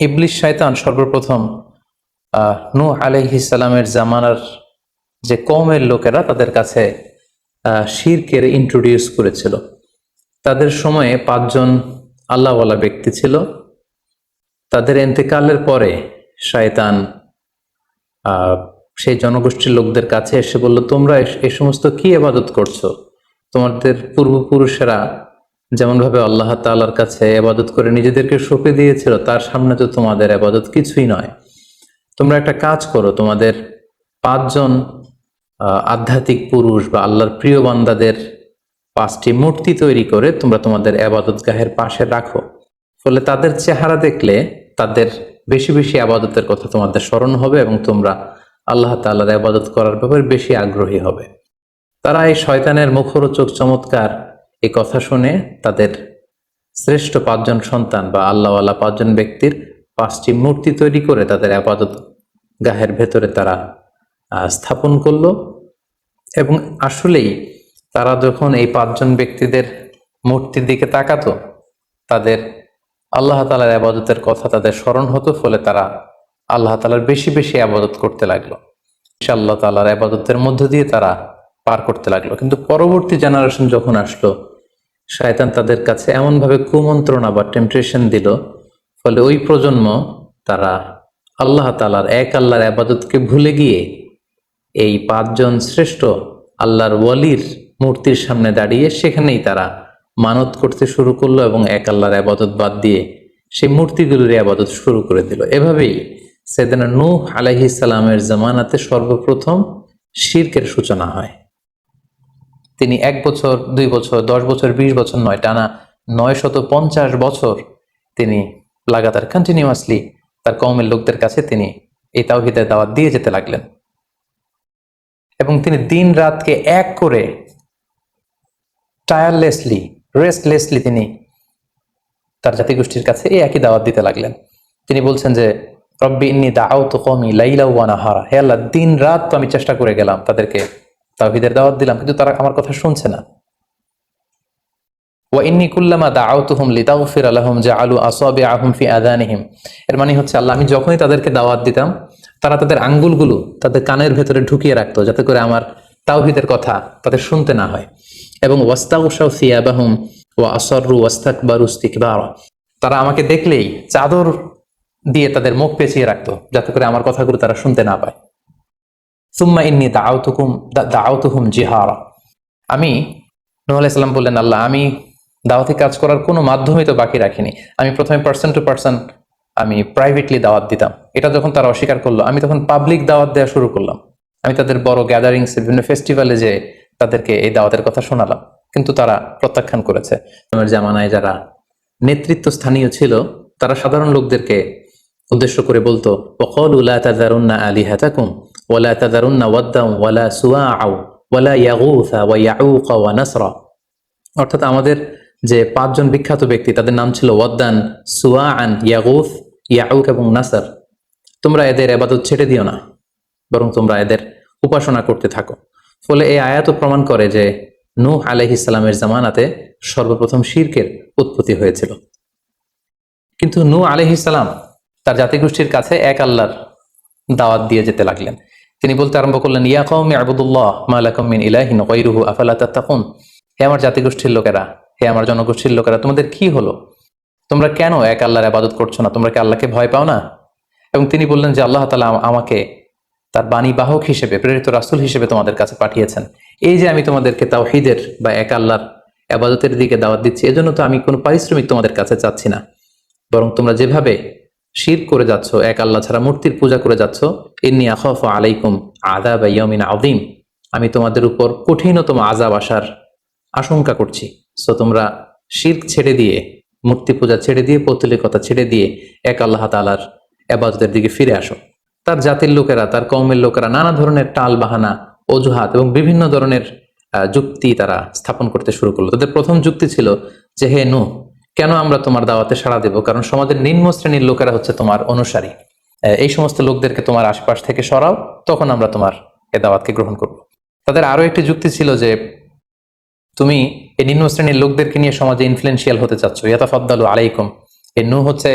ইবলিশ শয়তান সর্বপ্রথম নূহ আলাইহিসালামের জামানার যে কমের লোকেরা তাদের কাছে শিরকের ইন্ট্রোডিউস করেছিল। তাদের সময়ে পাঁচজন আল্লাহওয়ালা ব্যক্তি ছিল। তাদের এন্তেকালের পরে শয়তান সেই জনগোষ্ঠীর লোকদের কাছে এসে বলল, তোমরা এ- সমস্ত কি আবাদত করছ? তোমাদের পূর্বপুরুষেরা যেমনভাবে আল্লাহ তাআলার কাছে আবাদত করে নিজেদেরকে সঁপে দিয়েছিল, তার সামনে তো তোমাদের আবাদত কিছুই নয়। তোমরা একটা কাজ করো, তোমাদের পাঁচজন আধ্যাত্মিক পুরুষ বা আল্লাহর প্রিয় বান্দাদের পাঁচটি মূর্তি তৈরি করে তোমরা তোমাদের আবাদত গাহের পাশে রাখো। ফলে তাদের চেহারা দেখলে তাদের বেশি বেশি আবাদতের কথা তোমাদের স্মরণ হবে এবং তোমরা আল্লাহ তাআলার আবাদত করার ব্যাপারে বেশি আগ্রহী হবে। তারা এই শয়তানের মুখরোচক চমৎকার এই কথা শুনে তাদের শ্রেষ্ঠ পাঁচজন সন্তান বা আল্লাহওয়ালা পাঁচজন ব্যক্তির পাঁচটি মূর্তি তৈরি করে তাদের আপাতত গাহের ভেতরে তারা স্থাপন করল। এবং আসলেই তারা যখন এই পাঁচজন ব্যক্তিদের মূর্তির দিকে তাকাতো, তাদের আল্লাহ তালার আবাদতের কথা তাদের স্মরণ হতো, ফলে তারা আল্লাহ তালার বেশি বেশি আবাদত করতে লাগল। আল্লাহ তালার আবাদতের মধ্য দিয়ে তারা পার করতে লাগল। কিন্তু পরবর্তী জেনারেশন যখন আসলো শয়তান তাদের কাছে এমনভাবে কুমন্ত্রণা বা টেম্পটেশন দিল, ফলে ওই প্রজন্ম তারা আল্লাহ তালার এক আল্লাহর আবাদতকে ভুলে গিয়ে এই পাঁচজন শ্রেষ্ঠ আল্লাহর ওয়ালির মূর্তির সামনে দাঁড়িয়ে সেখানেই তারা মানত করতে শুরু করল এবং এক আল্লাহর আবাদত বাদ দিয়ে সেই মূর্তিগুলোর আবাদত শুরু করে দিল। এভাবেই সেদিন নূহ আলাইহিস সালামের জামানাতে সর্বপ্রথম শিরকের সূচনা হয়। তিনি এক বছর, দুই বছর, দশ বছর, বিশ বছর, নয়, টানা নয় শত পঞ্চাশ বছর তিনি লাগাতার কন্টিনিউয়াসলি তার কওমের লোকদের কাছে তিনি এই তাওহিদের দাওয়াত দিয়ে যেতে লাগলেন। এবং তিনি দিন রাতকে এক করে টায়ারলেসলি রেস্টলেসলি তিনি তার জাতিগোষ্ঠীর কাছে এই একই দাওয়াত দিতে লাগলেন। তিনি বলছেন যে, রব্বি ইন্নি দাও তো কমি লাইলা হে আল্লাহ, দিন রাত তো আমি চেষ্টা করে গেলাম তাদেরকে তাওহিদের দাওয়াত দিলাম, কিন্তু তারা আমার কথা শুনছে না। ফি এর মানে হচ্ছে আল্লাহ, আমি যখনই তাদেরকে দাওয়াত দিতাম, তারা তাদের তাদের কানের ভেতরে ঢুকিয়ে যাতে করে আমার কথা তাদের শুনতে না হয়। এবং তারা আমাকে দেখলেই চাদর দিয়ে তাদের মুখ পেঁচিয়ে রাখতো, যাতে করে আমার কথাগুলো তারা শুনতে না পায়। সুম্মা ইন্নি দাআউতুকুম দাআউতুহুম জিহারা। আমি নূহ আলাইহিস সালাম বললেন, আল্লাহ, আমি দাওয়াতি কাজ করার কোনো মাধ্যমই তো বাকি রাখিনি। আমি প্রথমে পার্সন টু পার্সন আমি প্রাইভেটলি দাওয়াত দিতাম। এটা যখন তারা অস্বীকার করল, আমি তখন পাবলিক দাওয়াত দেওয়া শুরু করলাম। আমি তাদের বড় গ্যাদারিংস বিভিন্ন ফেস্টিভ্যালে যে তাদেরকে এই দাওয়াতের কথা শোনালাম। কিন্তু তারা প্রত্যাখ্যান করেছে। আমার জামানায় যারা নেতৃত্ব স্থানীয় ছিল, তারা সাধারণ লোকদেরকে উদ্দেশ্য করে বলতো ওকল উলা তাদারুন্না আলী হাতাকুম ওলা তাদারুন্না ওয়াদ্দাম ওয়ালা সুয়া আউ ওয়ালা ইয়াগুথা ওয়া অর্থাৎ আমাদের যে পাঁচজন বিখ্যাত ব্যক্তি, তাদের নাম ছিল ওয়াদ্দান সুয়া আন ইয়াগুথ, ইয়াউক এবং নাসার। তোমরা এদের আবাদত ছেড়ে দিও না, বরং তোমরা এদের উপাসনা করতে থাকো। ফলে এই আয়াত প্রমাণ করে যে নূহ আলাইহিস ইসলামের জামানাতে সর্বপ্রথম শিরকের উৎপত্তি হয়েছিল। কিন্তু নূ আলাইহিস সালাম তার জাতিগোষ্ঠীর কাছে এক আল্লাহর দাওয়াত দিয়ে যেতে লাগলেন। তিনি বলতে আরম্ভ করলেন, ইয়া কওমি আবুদুল্লাহ মা লাকুম মিন ইলাহিন গায়রুহু, আফালা তাত্তাকুন? হে আমার জাতিগোষ্ঠীর লোকেরা, হে আমার জনগোষ্ঠীর লোকেরা, তোমাদের কি হলো? তোমরা কেন এক আল্লাহর আবাদত করছ না? তোমরা কি আল্লাহকে ভয় পাও না? এবং তিনি বললেন যে, আল্লাহ তালা আমাকে তার বাণী বাহক হিসেবে, প্রেরিত রাসুল হিসেবে তোমাদের কাছে পাঠিয়েছেন। এই যে আমি তোমাদেরকে তাওহীদের বা এক আল্লাহর আবাদতের দিকে দাওয়াত দিচ্ছি, এজন্য তো আমি কোনো পারিশ্রমিক তোমাদের কাছে চাচ্ছি না। বরং তোমরা যেভাবে শির করে যাচ্ছ, এক আল্লাহ ছাড়া মূর্তির পূজা করে যাচ্ছ, ইন্নি আখফ আলাইকুম আদা বা ইয়মিন আদিম আমি তোমাদের উপর কঠিনতম আজাব আসার আশঙ্কা করছি। সো তোমরা শির্ক ছেড়ে দিয়ে, মূর্তি পূজা ছেড়ে দিয়ে পৌতলিকতা ছেড়ে দিয়ে, এক আল্লাহ তালার আবাদতের দিকে ফিরে আসো। তার জাতির লোকেরা, তার কৌমের লোকেরা নানা ধরনের টাল বাহানা অজুহাত এবং বিভিন্ন ধরনের যুক্তি তারা স্থাপন করতে শুরু করল। তাদের প্রথম যুক্তি ছিল যে, হে নু কেন আমরা তোমার দাওয়াতে সাড়া দেব? কারণ সমাজের নিম্ন শ্রেণির লোকেরা হচ্ছে তোমার অনুসারী। এই সমস্ত লোকদেরকে তোমার আশপাশ থেকে সরাও, তখন আমরা তোমার এ দাওয়াতকে গ্রহণ করব। তাদের আরও একটি যুক্তি ছিল যে, তুমি এই নিম্ন শ্রেণির লোকদেরকে নিয়ে সমাজে ইনফ্লুয়েন্সিয়াল হতে চাচ্ছ। ইয়াতাফাদ্দালু আলাইকুম। এ নু হচ্ছে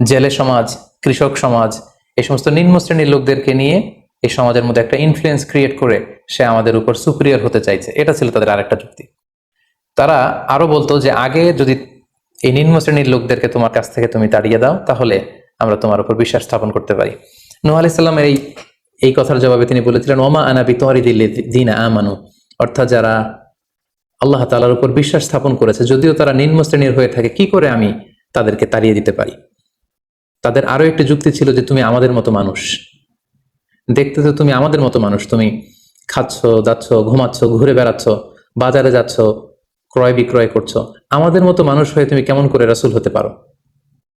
জেলে সমাজ, কৃষক সমাজ, এই সমস্ত নিম্ন শ্রেণির লোকদেরকে নিয়ে এই সমাজের মধ্যে একটা ইনফ্লুয়েন্স ক্রিয়েট করে সে আমাদের উপর সুপ্রিয়র হতে চাইছে। এটা ছিল তাদের আরেকটা যুক্তি। তারা আরও বলতো যে, আগে যদি এই নিম্ন শ্রেণির লোকদেরকে তোমার কাছ থেকে তুমি তাড়িয়ে দাও, তাহলে আমরা তোমার উপর বিশ্বাস স্থাপন করতে পারি। নুহ আলি সাল্লামের এই এই কথার জবাবে তিনি বলেছিলেন ওমা আনাবি তোমারই দিল্লি দিন আমানু। অর্থাৎ যারা আল্লাহ তালার উপর বিশ্বাস স্থাপন করেছে, যদিও তারা নিম্ন শ্রেণির হয়ে থাকে, কি করে আমি তাদেরকে তাড়িয়ে দিতে পারি? তাদের আরও একটি যুক্তি ছিল যে, তুমি আমাদের মতো মানুষ। দেখতে তো তুমি আমাদের মতো মানুষ। তুমি খাচ্ছ, যাচ্ছ, ঘুমাচ্ছ, ঘুরে বেড়াচ্ছ, বাজারে যাচ্ছ ক্রয় বিক্রয় করছ। আমাদের মতো মানুষ হয়ে তুমি কেমন করে রাসুল হতে পারো?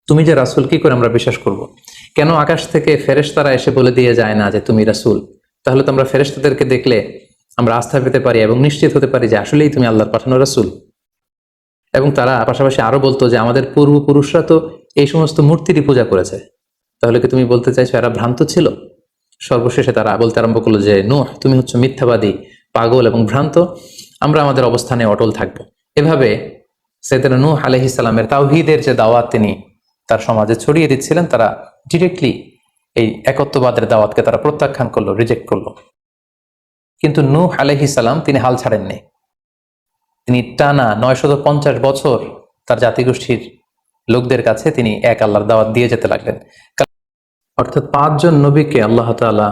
তুমি যে রাসূল, কি করে আমরা বিশ্বাস করব। কেন আকাশ থেকে ফেরেশতারা এসে বলে দিয়ে যায় না যে তুমি রাসূল? তাহলে তো আমরা ফেরেশতাদেরকে দেখলে আমরা আস্থা পেতে পারি এবং নিশ্চিত হতে পারি যে আসলেই তুমি আল্লাহর পাঠানো রাসূল। এবং তারা পাশাপাশি আরও বলতো যে আমাদের পূর্বপুরুষরা তো এই সমস্ত মূর্তিরই পূজা করেছে। তাহলে কি তুমি বলতে চাইছো এরা ভ্রান্ত ছিল? সর্বশেষে তারা বলতে আরম্ভ করল যে, নোহ, তুমি হচ্ছে মিথ্যাবাদী, পাগল এবং ভ্রান্ত। আমরা আমাদের অবস্থানে অটল থাকব। এভাবে সেদিন নূহ আলহিসাল্লামের তাওহিদের যে দাওয়াত তিনি তার সমাজে ছড়িয়ে দিচ্ছিলেন, তারা ডিরেক্টলি এই একত্ববাদের দাওয়াতকে তারা প্রত্যাখ্যান করল রিজেক্ট করল। কিন্তু নূহ আলহিসাল্লাম তিনি হাল ছাড়েননি। তিনি টানা নয়শত পঞ্চাশ বছর তার জাতিগোষ্ঠীর লোকদের কাছে তিনি এক আল্লাহর দাওয়াত দিয়ে যেতে লাগলেন। অর্থাৎ পাঁচজন নবীকে আল্লাহ তাআলা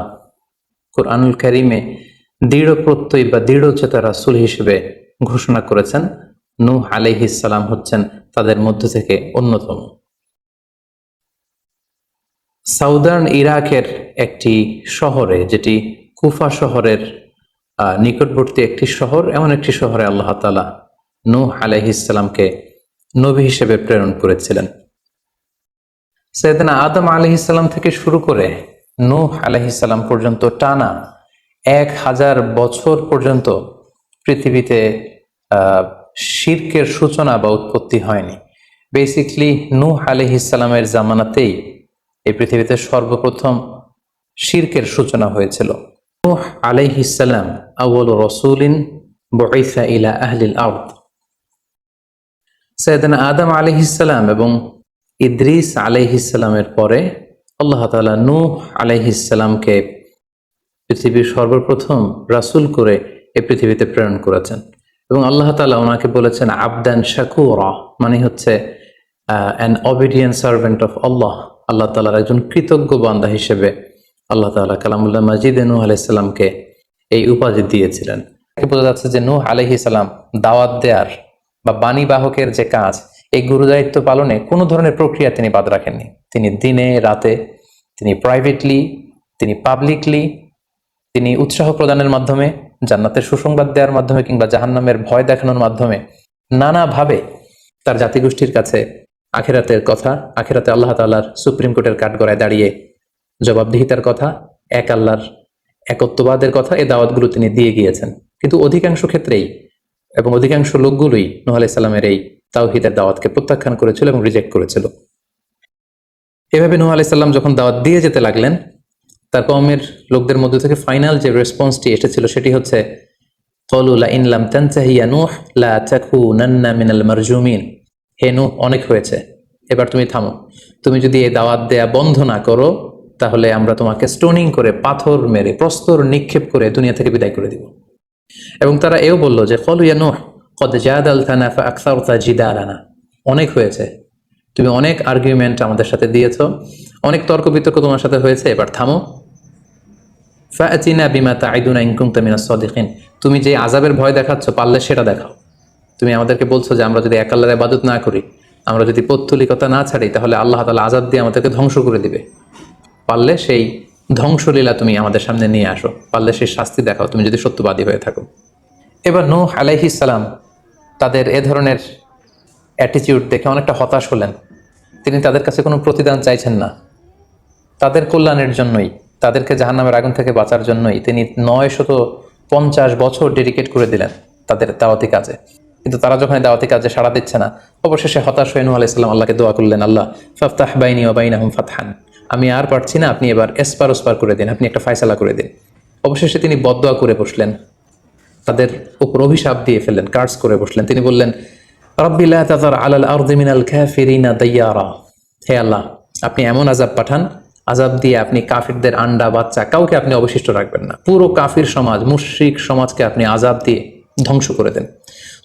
কোরআনুল কারিমে দৃঢ় প্রত্যয় বা দৃঢ় চেতা রাসুল হিসেবে ঘোষণা করেছেন। নূহ আলাইহিসালাম হচ্ছেন তাদের মধ্য থেকে অন্যতম। সাউদার্ন ইরাকের একটি শহরে, যেটি কুফা শহরের নিকটবর্তী একটি শহর, এমন একটি শহরে আল্লাহ তালা নূহ আলাইহিসালামকে নবী হিসেবে প্রেরণ করেছিলেন। সৈয়দনা আদম আলহিসাল্লাম থেকে শুরু করে নূহ আলহিসাল্লাম পর্যন্ত টানা এক হাজার বছর পর্যন্ত পৃথিবীতে শির্কের সূচনা বা উৎপত্তি হয়নি। বেসিকলি নূহ আলহিসাল্লামের জামানাতেই এই পৃথিবীতে সর্বপ্রথম শির্কের সূচনা হয়েছিল। নূহ আলাইহিসাল্লাম আউল রসুলিন বইসা ইলা আহলিল আর্দ। সৈয়দনা আদম আলহিসাল্লাম এবং ইদ্রিস আলাইহিসাল্লামের পরে আল্লাহ তাআলা নূহ আলাইহিসাল্লামকে পৃথিবীর সর্বপ্রথম রাসুল করে এই পৃথিবীতে প্রেরণ করেছেন। এবং আল্লাহ তাআলা ওনাকে বলেছেন, আবদান শাকুরা মানে হচ্ছে an obedient servant of Allah আল্লাহ তালার একজন কৃতজ্ঞ বান্দা হিসেবে আল্লাহ তাআলা কালামুল্লাহ মাজিদ নূহ আলাইসাল্লামকে এই উপাধি দিয়েছিলেন। বোঝা যাচ্ছে যে নূহ আলাইহিস সালাম দাওয়াত দেয়ার বা বাণী বাহকের যে কাজ, এই গুরুদায়িত্ব পালনে কোনো ধরনের প্রক্রিয়া তিনি বাদ রাখেননি। তিনি দিনে, রাতে, তিনি প্রাইভেটলি তিনি পাবলিকলি তিনি উৎসাহ প্রদানের মাধ্যমে, জান্নাতের সুসংবাদ দেওয়ার মাধ্যমে কিংবা জাহান্নামের ভয় দেখানোর মাধ্যমে নানাভাবে তার জাতিগোষ্ঠীর কাছে আখেরাতের কথা, আখেরাতে আল্লাহ তাল্লাহর সুপ্রিম কোর্টের কাঠগড়ায় দাঁড়িয়ে জবাবদিহিতার কথা, এক আল্লাহর একত্ববাদের কথা এই দাওয়াতগুলো তিনি দিয়ে গিয়েছেন। কিন্তু অধিকাংশ ক্ষেত্রেই এবং অধিকাংশ লোকগুলোই নুহ আলাইসাল্লামের এই তাওহিদের দাওয়াতকে প্রত্যাখ্যান করেছিল এবং রিজেক্ট করেছিল। এভাবে নুহ আলাইসাল্লাম যখন দাওয়াত দিয়ে যেতে লাগলেন তার কমের লোকদের মধ্যে থেকে ফাইনাল যে রেসপন্সটি এসেছিল সেটি হচ্ছে, কলু হে অনেক হয়েছে। এবার তুমি থামো। তুমি যদি এই দাওয়াত দেয়া বন্ধ না করো, তাহলে আমরা তোমাকে স্টোনিং করে, পাথর মেরে, প্রস্তর নিক্ষেপ করে দুনিয়া থেকে বিদায় করে দিব। এবং তারা এও বলল যে ফলু ইয়া নূহ, কদ জাদাল থানা ফা আকসারতা জিদালানা। অনেক হয়েছে। তুমি অনেক আর্গুমেন্ট আমাদের সাথে দিয়েছ। অনেক তর্ক বিতর্ক তোমার সাথে হয়েছে। এবার থামো। ফাচিনা বিমা তাইদুনা ইনকুম তামিনা সদিকিন। তুমি যে আজাবের ভয় দেখাচ্ছ, পারলে সেটা দেখাও। তুমি আমাদেরকে বলছো যে আমরা যদি এক আল্লাহর ইবাদত না করি, আমরা যদি পত্তলিকতা না ছাড়ি, তাহলে আল্লাহ তাআলা আজাদ দিয়ে আমাদেরকে ধ্বংস করে দিবে। পারলে সেই ধ্বংসলীলা তুমি আমাদের সামনে নিয়ে আসো। পারলে সেই শাস্তি দেখাও, তুমি যদি সত্যবাদী হয়ে থাকো। এবার নূহ আলাইহিস সালাম তাদের এ ধরনের অ্যাটিটিউড দেখে অনেকটা হতাশ হলেন। তিনি তাদের কাছে কোনো প্রতিদান চাইছেন না। তাদের কল্যাণের জন্যই তাদেরকে জাহান্নামের আগুন থেকে বাঁচার জন্যই তিনি নয় শত পঞ্চাশ বছর ডেডিকেট করে দিলেন তাদের দাওয়াতি কাজে। কিন্তু তারা যখন দাওয়াতি কাজে সাড়া দিচ্ছে না, অবশেষে হতাশ হয়ে নূহ আলাইসাল্লাম আল্লাহকে দোয়া করলেন, আল্লাহ, ফাফতাহ বাইনি ও বাইনাহুম ফাতহান। আমি আর পারছি না, আপনি এবার এসপার ওসপার করে দিন, আপনি একটা ফায়সালা করে দিন। অবশেষে তিনি বদদোয়া করে বসলেন, তাদের উপর অভিশাপ দিয়ে ফেললেন কার্ডস করে বসলেন। তিনি বললেন রব্বিল্লাহ তাজার আলাল আরদি মিনাল কাফিরিনা দাইয়ারা। হে আল্লাহ, আপনি এমন আজাব পাঠান আজাব দিয়ে আপনি কাফিরদের আন্ডা, বাচ্চা কাউকে আপনি অবশিষ্ট রাখবেন না। পুরো কাফির সমাজ, মুশ্রিক সমাজকে আপনি আজাব দিয়ে ধ্বংস করে দেন।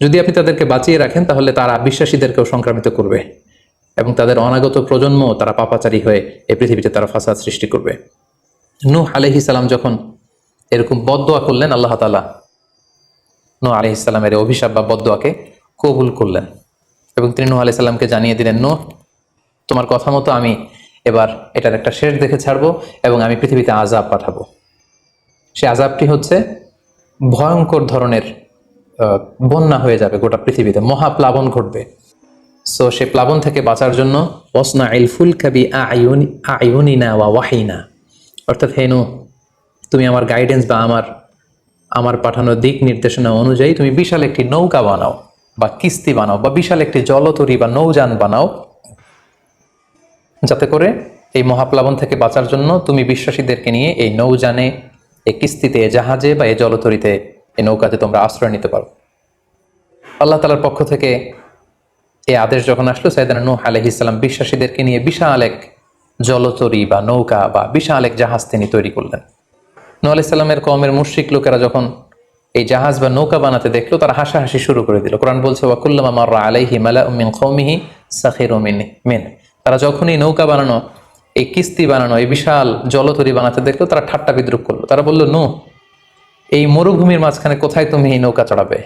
যদি আপনি তাদেরকে বাঁচিয়ে রাখেন, তাহলে তারা বিশ্বাসীদেরকেও সংক্রামিত করবে এবং তাদের অনাগত প্রজন্ম তারা পাপাচারী হয়ে এই পৃথিবীতে তারা ফাসাদ সৃষ্টি করবে। নূহ আলহি সালাম যখন এরকম বদোয়া করলেন, আল্লাহ তালা নূহ আলহি সালামের অভিশাপ বা বদোয়াকে কবুল করলেন এবং তিনি নূহ আলি সাল্লামকে জানিয়ে দিলেন, নূহ, তোমার কথা মতো আমি এবার এটার একটা শেষ দেখে ছাড়বো এবং আমি পৃথিবীতে আজাব পাঠাবো। সে আজাবটি হচ্ছে ভয়ঙ্কর ধরনের বন্যা হয়ে যাবে গোটা পৃথিবীতে, মহাপ্লাবন ঘটবে। সো সে প্লাবন থেকে বাঁচার জন্য ওসনা ইল ফুল কাবি আয়ুনিনা ওয়া ওয়াহিনা। অর্থাৎ হেনু তুমি আমার গাইডেন্স বা আমার আমার পাঠানো দিক নির্দেশনা অনুযায়ী তুমি বিশাল একটি নৌকা বানাও বা কিস্তি বানাও বা বিশাল একটি জলতরী বা নৌযান বানাও। যাতে করে এই মহাপ্লাবন থেকে বাঁচার জন্য তুমি বিশ্বাসীদেরকে নিয়ে এই নৌজানে এই কিস্তিতে জাহাজে বা এই জলতরিতে এই নৌকাতে তোমরা আশ্রয় নিতে পারো। আল্লাহ তালার পক্ষ থেকে এই আদেশ যখন আসলো সাইদানা নূহ আলহিসাল্লাম বিশ্বাসীদেরকে নিয়ে বিশাল এক জলতরী বা নৌকা বা বিশাল এক জাহাজ তিনি তৈরি করলেন। নূহ আলাইসাল্লামের কমের মুশ্রিক লোকেরা যখন এই জাহাজ বা নৌকা বানাতে দেখল, তারা হাসাহাসি শুরু করে দিল। কোরআন বলছে ওয়াকুল্লামা মাররা আলাইহি মালা মিন কওমিহি সাখিরু মিন। তারা যখনই নৌকা বানানো, এই কিস্তি বানানো, এই বিশাল জলতরী বানাতে দেখল, তারা ঠাট্টা বিদ্রুপ করল। তারা বলল নূহ এই মরুভূমির মাঝখানে কোথায় তুমি এই নৌকা চড়াবে?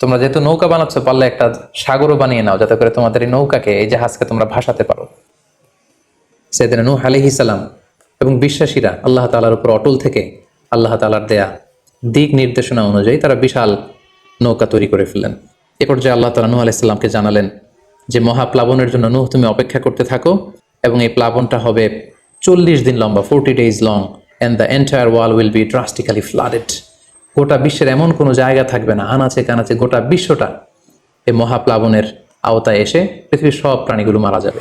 তোমরা যেহেতু নৌকা বানাচ্ছ, পারলে একটা সাগরও বানিয়ে নাও, যাতে করে তোমাদের এই নৌকাকে, এই জাহাজকে তোমরা ভাসাতে পারো। সেদিন নূহ আলাইহিস সালাম এবং বিশ্বাসীরা আল্লাহ তালার উপর অটল থেকে আল্লাহ তালার দেয়া দিক নির্দেশনা অনুযায়ী তারা বিশাল নৌকা তৈরি করে ফেললেন। এ পর্যায়ে আল্লাহ তালা নূহ আলাইসাল্লামকে জানালেন যে মহাপ্লাবনের জন্য নুহ, তুমি অপেক্ষা করতে থাকো এবং এই প্লাবনটা হবে চল্লিশ দিন লম্বা forty days long and the entire world will be drastically flooded গোটা বিশ্বের এমন কোনো জায়গা থাকবে না, আনাচে কানাচে গোটা বিশ্বটা এই মহাপ্লাবনের আওতায় এসে পৃথিবীর সব প্রাণীগুলো মারা যাবে।